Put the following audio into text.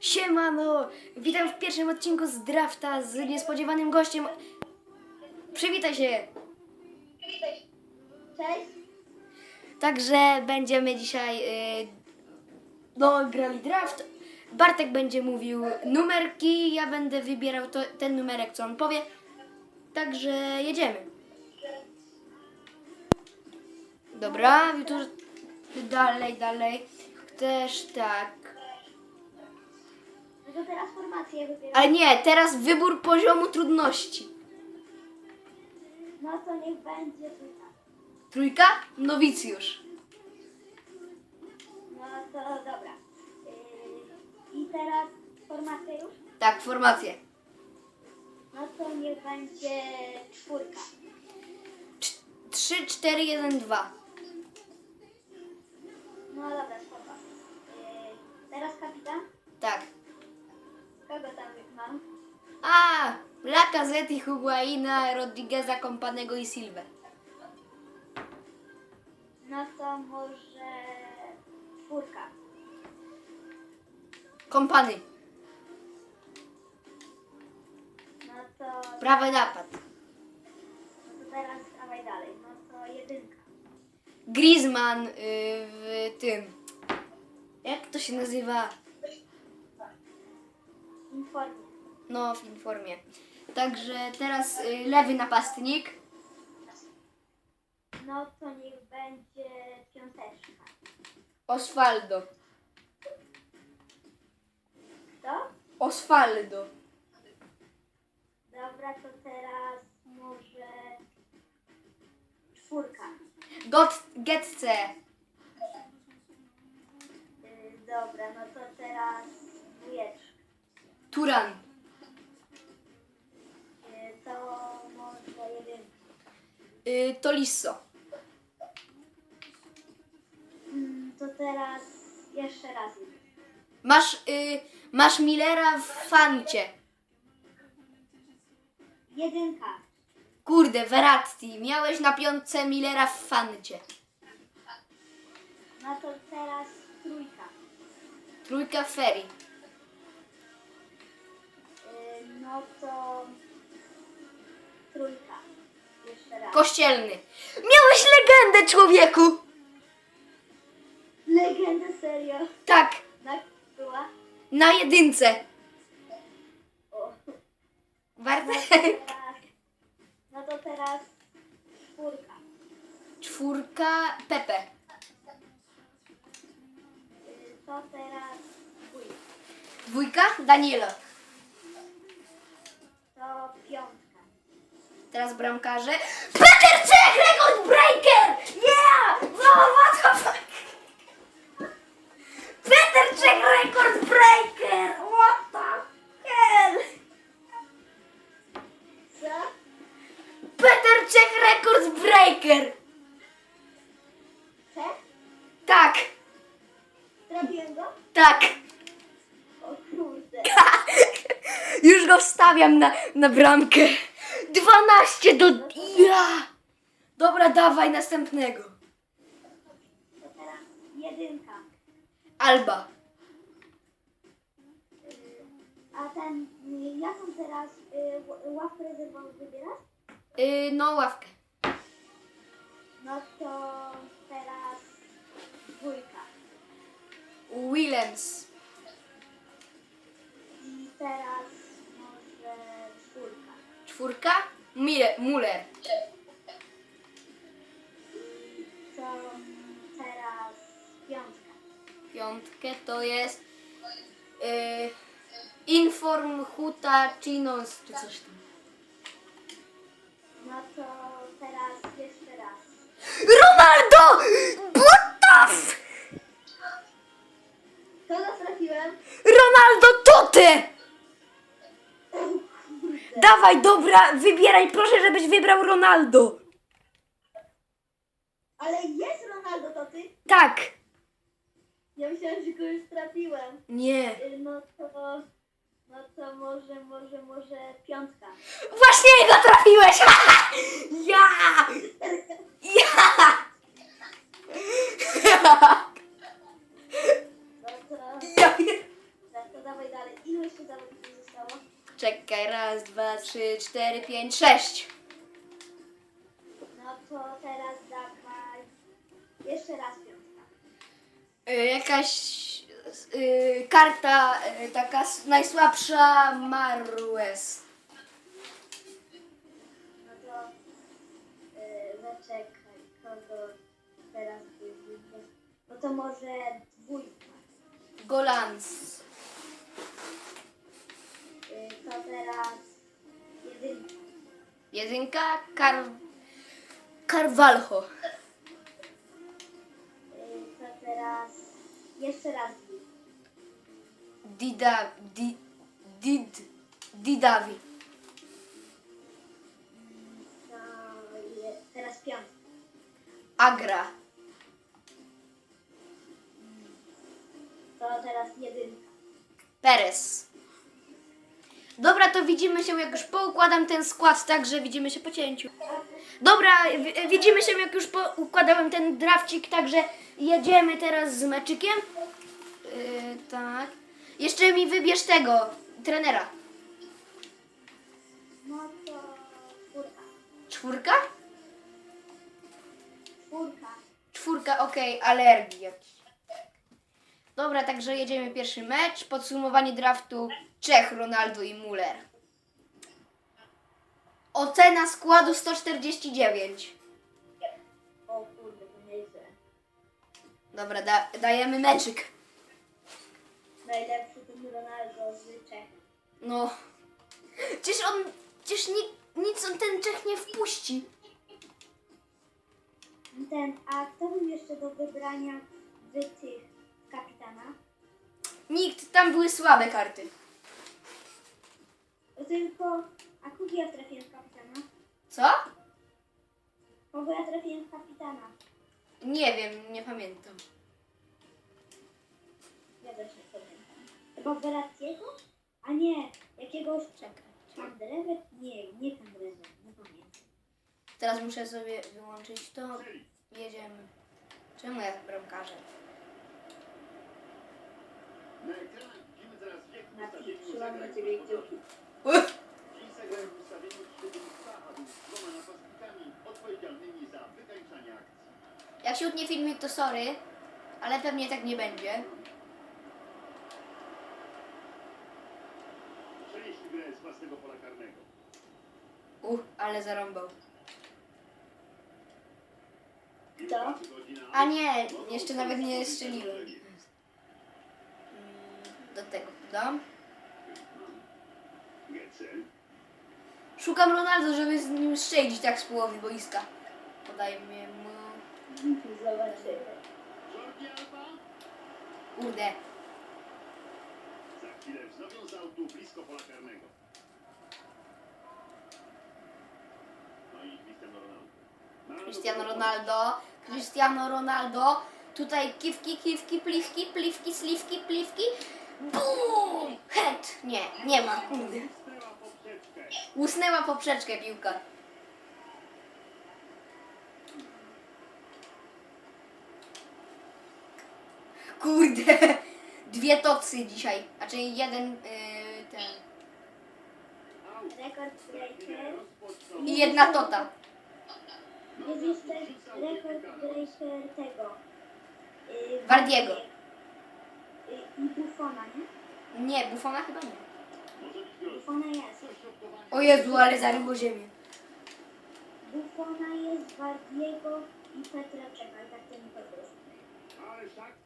Siemano! Witam w pierwszym odcinku z Drafta z niespodziewanym gościem. Przywitaj się! Cześć. Także będziemy dzisiaj y, no, grali draft. Bartek będzie mówił numerki, ja będę wybierał to, ten numerek, co on powie. Także jedziemy. Dobra, tu dalej, dalej. Też tak. No to teraz formację wybieram. Ale nie, teraz wybór poziomu trudności. No to niech będzie tutaj. Trójka? Nowicjusz. No to dobra. Yy, I teraz formacja już? Tak, formację. No to niech będzie czwórka. 3, 4, 1, 2. Lacazette, Higuaina, Rodrigueza, Companego i Silva. No to może czwórka. Kompany. No to, Prawy napad. no to teraz dawaj dalej. No to jedynka. Griezmann y, w tym. Jak to się nazywa? Informie. No, w informie. Także teraz y, lewy napastnik. No to niech będzie piąteczka. Osvaldo. Kto? Osvaldo. Dobra, to teraz może czwórka. Got, Getze. Yy, dobra, no to teraz dwójeczka. Turan. Y, Tolisso. Mm, to teraz jeszcze raz. Masz, y, masz Millera w fancie. Jedynka. Kurde, Verratti. Miałeś na piątce Millera w fancie. No to teraz trójka. Trójka Ferry. Yy, no to trójka. Kościelny. Miałeś legendę, człowieku! Legendę serio. Tak, Na była? na jedynce. O. Bartek. Teraz, no to teraz czwórka. Czwórka Pepe. Yy, to teraz dwójka. Dwójka Daniela. Teraz bramkarze. Peter Czech, record breaker! Yeah! No, what the fuck? Peter Czech, record breaker! What the hell? Co? Peter Czech, record breaker! C? Tak, Trafiłem go? tak. O kurde. Już go wstawiam na, na bramkę. 12 do... Ja! Dobra, dawaj następnego. To teraz jedynka. Alba. A ten, jaką teraz ł- ławkę rezerwową wybierasz? Yy, no, ławkę. No to teraz dwójka. Willems. Czwórka. Mille, Muller. To teraz piątka. Piątkę to jest... Yy, Inform Huta Chinos, czy coś tam. No to teraz jeszcze raz. Ronaldo! F... Kogo trafiłem? Ronaldo Tote! Dawaj, dobra, wybieraj, proszę, żebyś wybrał Ronaldo. Ale jest Ronaldo, to ty? Tak. Ja myślałem, że go już trafiłem. Nie. Y, No to, no to może, może, może piątka. Właśnie jego trafiłeś! ja! Ja! No to, ja! no to dawaj Czekaj, raz, dwa, trzy, cztery, pięć, sześć. No to teraz dawaj jeszcze raz piątka. Y, jakaś y, karta y, taka s- najsłabsza Marwes. No to yy, zaczekaj, kogo teraz wybrać? No to może dwójka. Golans. Jedynka Kar... Carvalho. To teraz jeszcze raz. Dida... Di, did... Didavi. To je, teraz piątka. Agra. To teraz jedynka. Perez. Dobra, to widzimy się, jak już poukładam ten skład, tak, że widzimy się po cięciu. Dobra, wi- widzimy się, jak już poukładałem ten drafcik, także jedziemy teraz z meczykiem. Yy, tak. Jeszcze mi wybierz tego, trenera. No to czwórka. Czwórka? Czwórka. Czwórka, okej, alergii jakiś. Dobra, także jedziemy pierwszy mecz. Podsumowanie draftu Czech, Ronaldo i Muller. Ocena składu 149. O kurde, to nieźle. Dobra, da, dajemy meczyk. Najlepszy to Ronaldo z Czech. No. Przecież on, przecież ni, nic on ten Czech nie wpuści. Ten, a kto był jeszcze do wybrania w tych kapitana? Nikt, tam były słabe karty. Tylko, a kogo ja trafiłem w kapitana? Co? Kogo ja trafiłem w kapitana? Nie wiem, nie pamiętam. Ja też nie pamiętam. Chyba Verrattiego? A nie, jakiegoś Czekaj. Kandrewek? Nie, nie Kandrewek, nie pamiętam. Teraz muszę sobie wyłączyć to. Jedziemy. Czemu ja bramkarzem? Na ekranach widzimy teraz wiek w Na ustawieniu trzymam na zagrań ciebie gospodarzy. kciuki. Dziś zagrają w ustawieniu 4 a więc z dwoma napastnikami odpowiedzialnymi za wykańczanie akcji. Jak się utnie filmik, to sorry, ale pewnie tak nie będzie. Przenieśli grę z własnego pola karnego. Uh, ale zarąbał. Na- A nie, jeszcze nawet nie strzeliłem. Dam. Szukam Ronaldo, żeby z nim strzelić tak z połowy boiska. Podajmy mu... Kurde. Za chwilę wznowią z autu blisko pola karnego. No i Cristiano Ronaldo. Na- Cristiano Ronaldo. Cristiano Ronaldo. Tutaj kiwki, kiwki, pliwki, pliwki, sliwki, pliwki. BUM! Head! Nie, nie ma. Usnęła poprzeczkę. Usnęła poprzeczkę piłka. Kurde. Dwie tocy dzisiaj. Znaczy jeden yy, ten. Rekord breaker. I jedna tota. Jest jeszcze rekord breaker tego. Yy, Wardiego. I Buffona, nie? Nie, Buffona chyba nie. Buffona jest. O Jezu, ale zaryło ziemię. Buffona jest, Wardiego i Petra Czeka. Tak ten po prostu. Ależ akcja